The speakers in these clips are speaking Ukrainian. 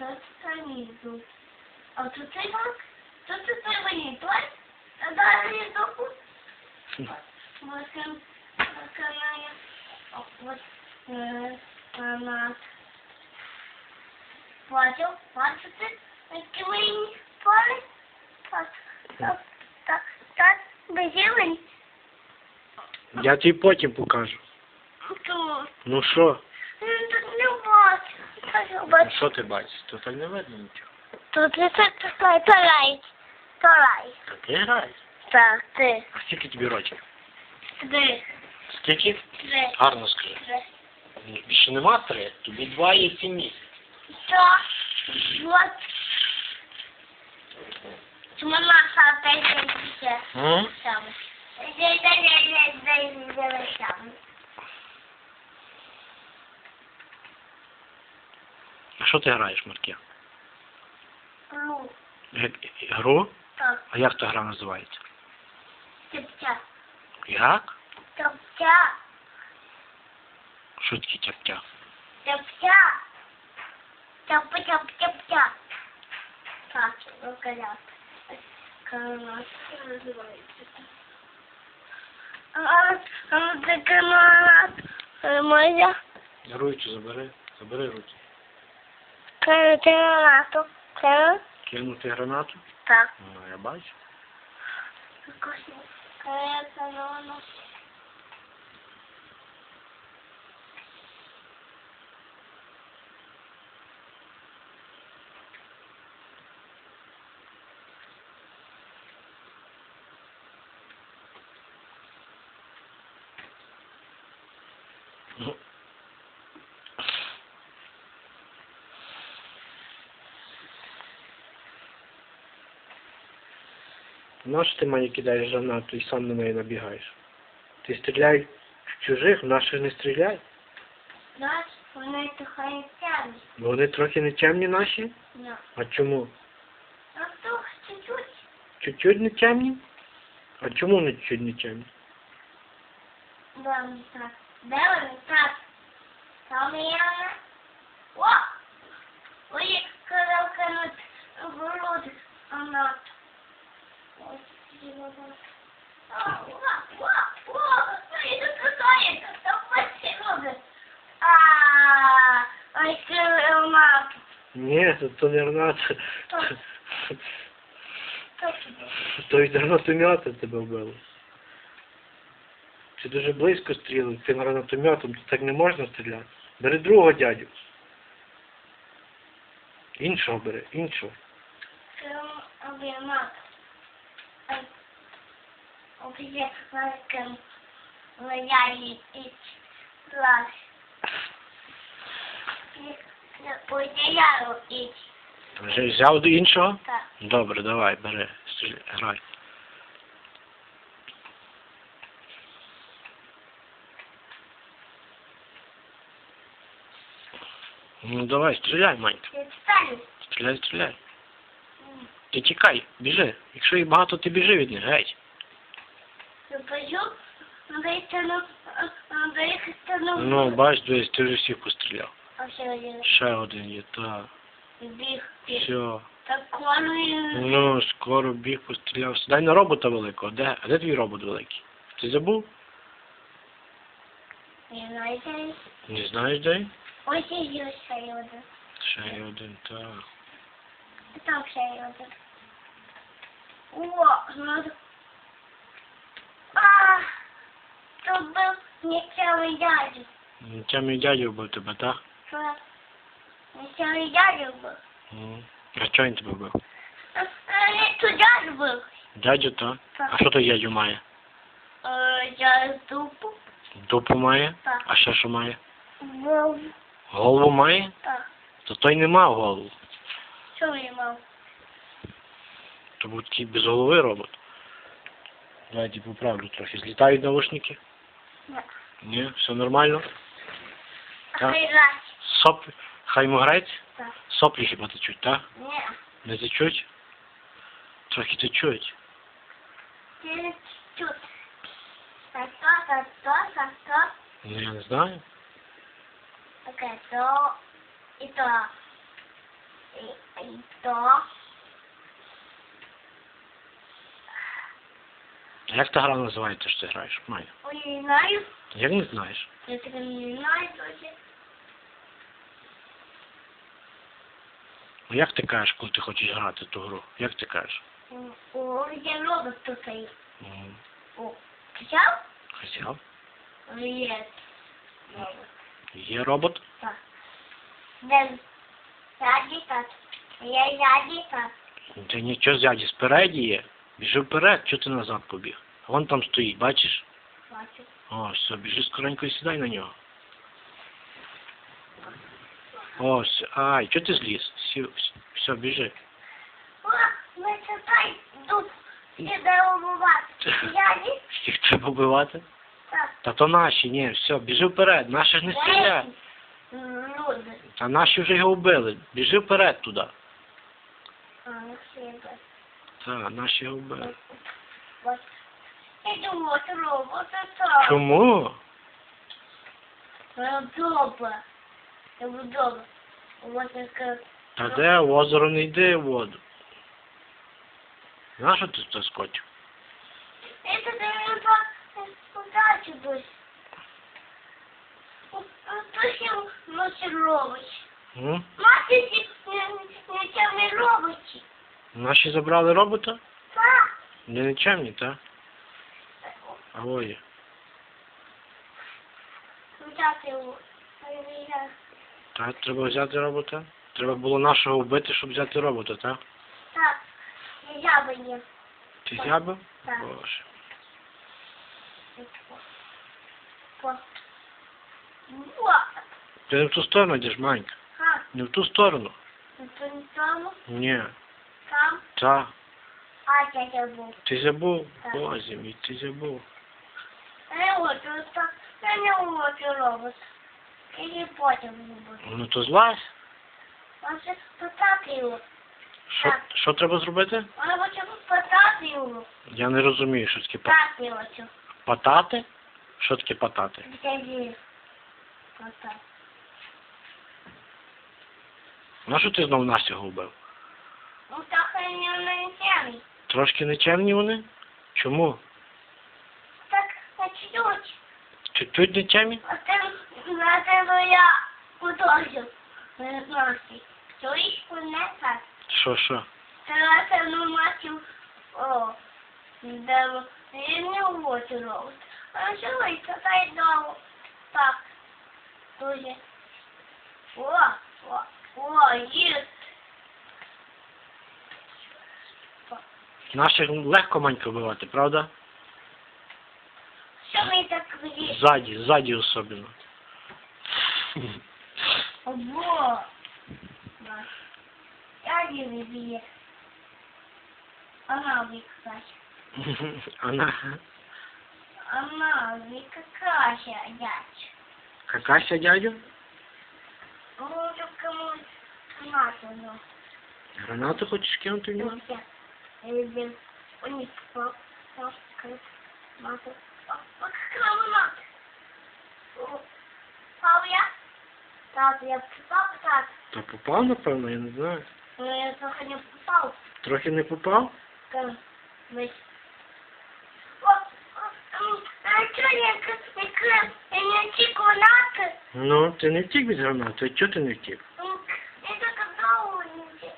це снизу. А тут цей бак, тут цей монітор, а далі доку. Вот он, канає. Вот, е, вона. Бачив, бачите, які мені пали? Так, так, так, так, безілень. Я тобі потім покажу. Тут. Ну що? Ну, Тут не бачу. Ну. Що ти бачиш? Тут так не видно нічого. Тут це такий тарай. Тарай. Так ти граєш. Так, ти. А скільки тобі років? Три. Скільки? Три. Гарно скажи. Три. Ну, Більше нема три, тобі два є сім місяців. Вот. Чому наша опять ще М? саме? Дай, дай, дай, дай, дай, дай, саме. А що ти граєш, Маркія? Ну, Г- Гру? так. А як та гра називається? Тяп-тяп. Як? Тяп-тяп. Що таке тяп-тяп? Тяп-тяп. Тяп-тяп-тяп-тяп. Так, виконав. Канат називається. А, а це канат. Моя Руцю забери. Забери руцю. канату. Канат. Кинути гранату? Так. Ну, я бачу. Канат. Ну. Нащо ти мені кидаєш гранату і сам на неї набігаєш? Ти стріляй в чужих, в наших не стріляй. Знаєш, вони тухають тягнуть. Бо вони трохи не темні наші. Ну. А чому? А то чуть-чуть. Чуть-чуть не темні? А чому вони чуть-чуть не темні? Де вони так? Де вони так? Там я. О! Ой, сказав канут в груди. Вона. Ні, то. Так. То від гранатомета тебе вбило. Ти дуже близько стрілив тим гранатометом, то так не можна стріляти. Бери другого дядю. Іншого бери, іншого. Килимат. Ой, об'єкт великим і. Поділяю і Вже взяв до іншого? так. Добре, давай, бери, грай. Ну давай, стріляй, Манька. Відстань. Стріляй, стріляй. Ти тікай, біжи. Якщо їх багато, ти біжи від них, геть. Запажу, витягну, витягну. Ну, бач, дивись, ти вже всіх постріляв. Ще один є, так. біг. біг. Все. Так. Ну, скоро біг постріляв. Дай на робота великого. Де? А де твій робот великий? Ти забув? Не знаю. Не знаєш де? Ось є ще один. Ще один, так. Там ще є один. О, ну. А, то був нічого дядю. Мій дядя вбив тебе, так? Що? Нічого дядю був. М. А чого він тебе вбив? А, то дядю був. Дядю, так? Так. А що той дядю має? Е, Я дупу. Дупу має? Так. А ще що має? Був. Голову має? Так. То той не мав голову. Що він мав? То був такий без голови робот. Давайте поправлю трохи. Злітають наушники? Ні. Ні, все нормально. Так. хай раз. Соплі. Хай йому грається? Так. Соплі хіба течуть, так? Ні. Не течуть? Трохи течуть. Ти тут. Так, то, так, то, так, то. Ну, я не знаю. Таке то і то. І. Як та гра називається, що ти граєш? Майя? Ой, не знаю. Як не знаєш? Я так не знаю. Ну як ти кажеш, коли ти хочеш грати ту гру? Як ти кажеш? О, где робот тут стоит. М, О, взял? Хотів? Нет. Робот. Є робот? Так. Де? Ззаді так. Я ззаді так. Та нічого ззаді, спереді є. Біжи вперед, чого ти назад побіг? А Вон там стоїть, бачиш? Бачу. О, все, біжи скоренько і сідай на нього. Ось, ай, чого ти зліз? Сів, все, біжи. О, ми читай тут. Іде умувати. Ззаді? Їх треба вбивати? Так. Та то наші, ні, все, біжи вперед, наші ж не стріляють. Та наші вже його вбили. Біжи вперед туди. А, ну все, Так, наші його вбили. Вот. Иду вот робот, это. Чому? Добре. Це добре. Вот таке. Та де в озеро не йди в воду. Нащо ти це скотів? Это ты мне по ще носить робить. М? Мати не тямі робочі. Наші забрали робота? Так. Не нічемні, так? Ой. Взяти його. Так, треба взяти робота. Треба було нашого вбити, щоб взяти робота, так? Так. Я би є. Ти зябив? Так. Боже. По. Ти не в ту сторону йдеш, Манька. Ха. Не в ту сторону. Это не там. Ні. Там. Та. А дядя був. Ти забув? Так. Боже мій, ти забув. Я не хочу. Я не хочу робот. І потім буду. Ну то злазь. Може спитати його. Що, Так. що треба зробити? Вона хоче спитати його. Я не розумію, що таке па- Так не патати? Що таке патати? Дядя. Отак. На що ти знов Настю вбив? Ну так і не навіть. Трошки нечемні вони? Чому? Так, начнуть. Чуть-чуть нечемні? А ти на тебе я художу. Не. Чуєш мене так? Що, що? Це це ну мачу. О. Де я не хочу робити. А що ви це дома? Так. Дуже. О, о, о, є. Наших легко манька вбивати, правда? Що ми так вирішили? Ззаді, ззаді особливо. Ого! Не виб'є. Она викакать. Вона Она викакаща, дядь. Какася дядю? Може комусь мати, ну. Гранату хочеш кинути в нього? Ну, люблю. У них мати. Я? Так, я попав, так. Та попав, напевно, я не знаю. Ну, я трохи не попав. Трохи не попав? А чого я як я не тільки нати? Ну, ти не втік від гранати, а чого ти не втік? Я так довго не тільки.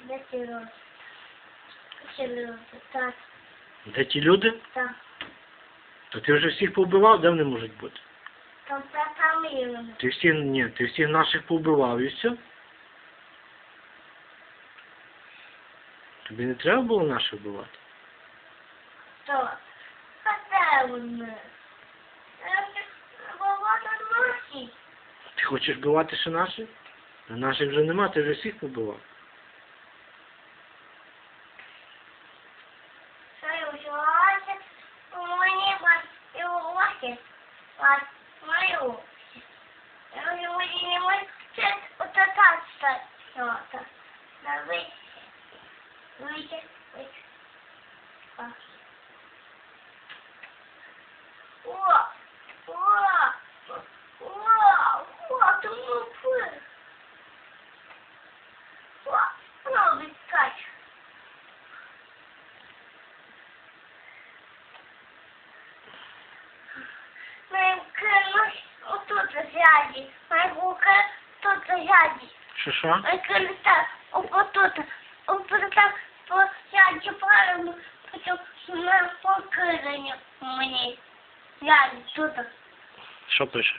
Де ці рози? Ці рози, так, Де ті люди? так. То ти вже всіх повбивав, де вони можуть бути? Там прокамірено. Ти всіх, ні, ти всіх наших повбивав і все. Тобі не треба було наших вбивати? Де вони? Багато носить. Ти хочеш вбивати ще наших? А наших вже нема, ти вже всіх побивав. Що я вживалася? Мені вас і офіс. Вас мою. Я вже мені не можу це отататися. На вийти. Вийти. Вийти. А. О! О! О! О! Тумупи! О! Новий скач! Найкинусь отут ззаді. Тут ззаді. Що Ззаді, тут. Що пише?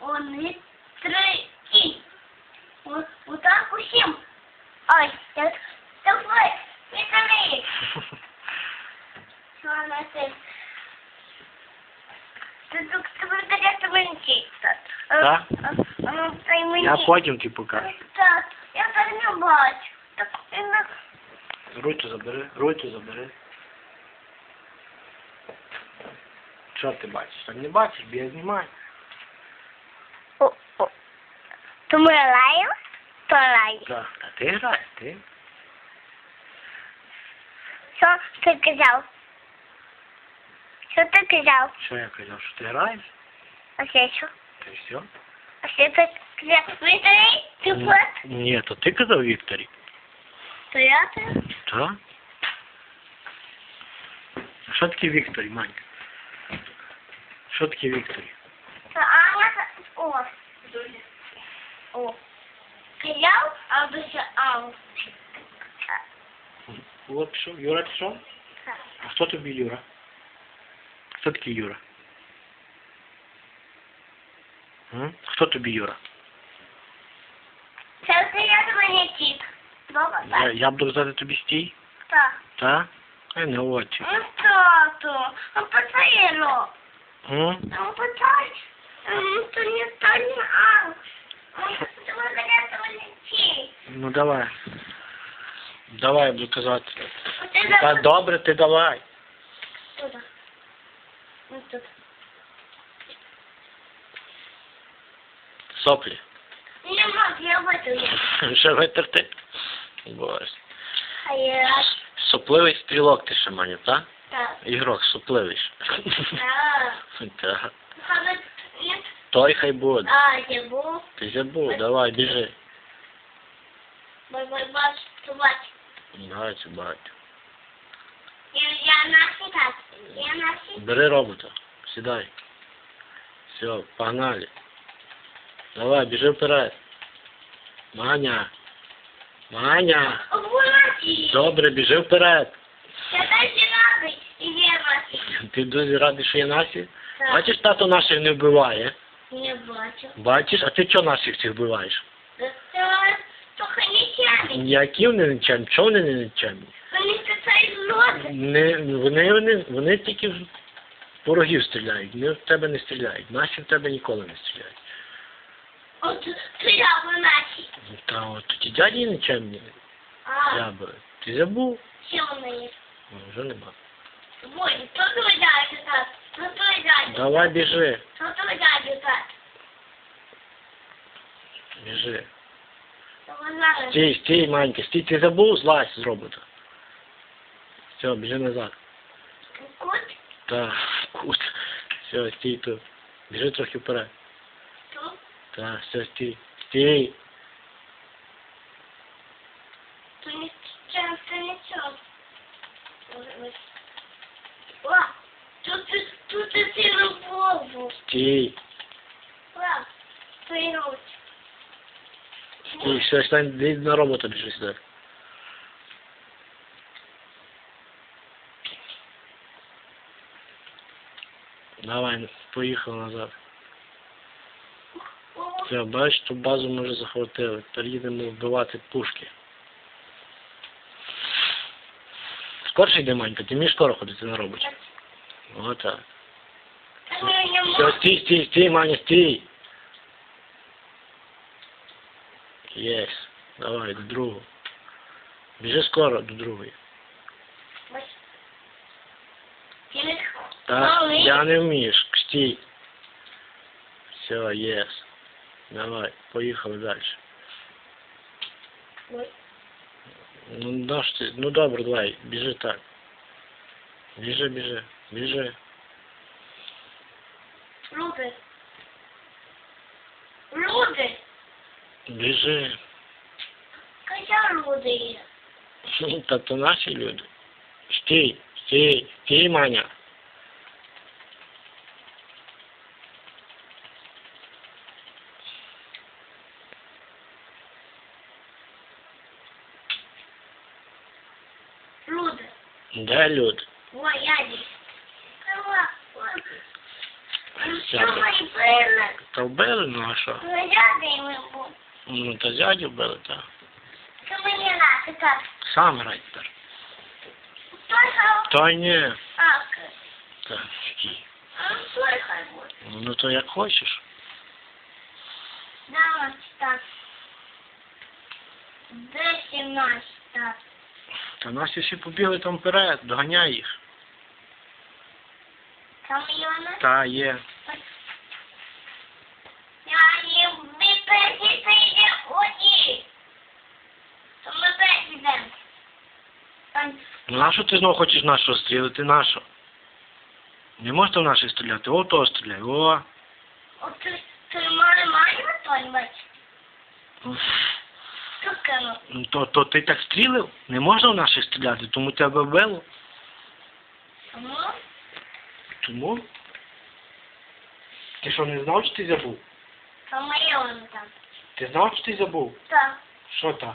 Вони три і. Вот, вот так усім. Ой, так, давай, не кали. Що на це? Ти тут благодаря мені так. Так? Ну, це й мені. Я потім тобі покажу. Так, я так не бачу. Так, і на... Ручку забери, ручку забери. Що ти бачиш? Так не бачиш, бо я знімаю. О, о. Тому я лаю, то лаю. Так, а ти граєш, ти? Що ти казав? Що ти казав? Що я казав, що ти граєш? А ще що? Ти все? А ще ти казав? Віталій, ти фот? Ні, то ти казав Вікторі. То я ти? Так? Що таке Вікторі, Манька? Що таке Вікторі? То Аня, о. О. Казав, а душа Ау. От пішов. Юра пішов? А хто тобі Юра? Хто такий Юра? М? Хто тобі Юра? Це ти я до мене. Добре, Я, так. я буду казати тобі стій? Так. Та? Ай, не очі. Ну, тату, ну поціло. М? Ну, потай. Ну, то не то не. Ну, то благодаря мене тік. Ну давай. Давай, я буду казати. Та добре, ти давай. Туди. Ось тут. Соплі. Не можу, я витягну. Ще витерти. Боже. А я... Сопливий стрілок ти ще мані, так? Так. Ігрок сопливий. Так. Так. Але не... Той хай буде. А, я був. Ти забув, давай, біжи. Бай, бай, бач, бач. Бачу, бачу. Я, я на так. Я на Бери робота. Сідай. Все, погнали. Давай, біжи вперед. Маня. Маня. Вулиці. Добре, біжи вперед. Я далі радий. І вірвати. Ти дуже радий, що є наші? Так. Бачиш, тато наших не вбиває. Не бачу. Бачиш, а ти чого наших цих вбиваєш? Це трохи нічемні. Які вони нечемні? Чого вони не нечемні? Вони це цей злоти. Не, вони, вони, вони тільки в ворогів стріляють, вони в тебе не стріляють. Наші в тебе ніколи не стріляють. От стріляв наші. Та от ті дяді нечемні. А, Я би. Ти забув? що вони є? Ну, вже нема. Бой, то твій дядю так. То твій дядю. Давай біжи, То твій дядю так. біжи. То ви знали. Стій, стій, Манька, стій, ти забув, злазь з робота. Все, біжи назад. Кут, Так, кут. Все, стій тут. Біжи трохи вперед. тут. Так, все, стій. Стій. Не часто не О, тут, тут ти цілу голову. Стій. Твої руки. Стій, все, стань, йди на робота біжи сюди. Давай, поїхав назад. Все, бачиш, ту базу ми вже захватили. Тепер їдемо вбивати пушки. Скорше йди, Манька, ти вмієш скоро ходити на роботі. Отак. Все, стій, стій, стій, Маня, стій. Єс. Давай, до другого. Біжи скоро до другої. Так, я не вмієш. Стій. Все, єс. Давай, поїхали далі. Ну, наш ти, ну добре, давай, біжи так. Біжи, біжи, біжи. Люди. Люди. Біжи. Хоча люди є. Та то наші люди. Стій, стій, стій, Маня. Де люди? Ой, я здесь. Сама. ой. Ну, Я Что были? Та вбили, ну а що? Ну, я та зядю вбили, та. Что мне надо, как? Сам грай тепер. Та ні. А, к- який. Ну то як хочеш. Да, так. Де 17 так. Та наші всі побігли там вперед, доганяй їх. Там Йона? Та є. Я не випити не ході. То ми перейдемо. Там, Ну на що ти знову хочеш нашого стрілити? Нащо? Не можете в наших стріляти? О, то стріляй, о. от ти, ти мене маєш витонювати? Тукану. Ну, То, то ти так стрілив? Не можна в наших стріляти, тому тебе вбило. Ну, Тому? Ти що, не знав, чи ти забув? там. Ти знав, чи ти забув? Так. Що так?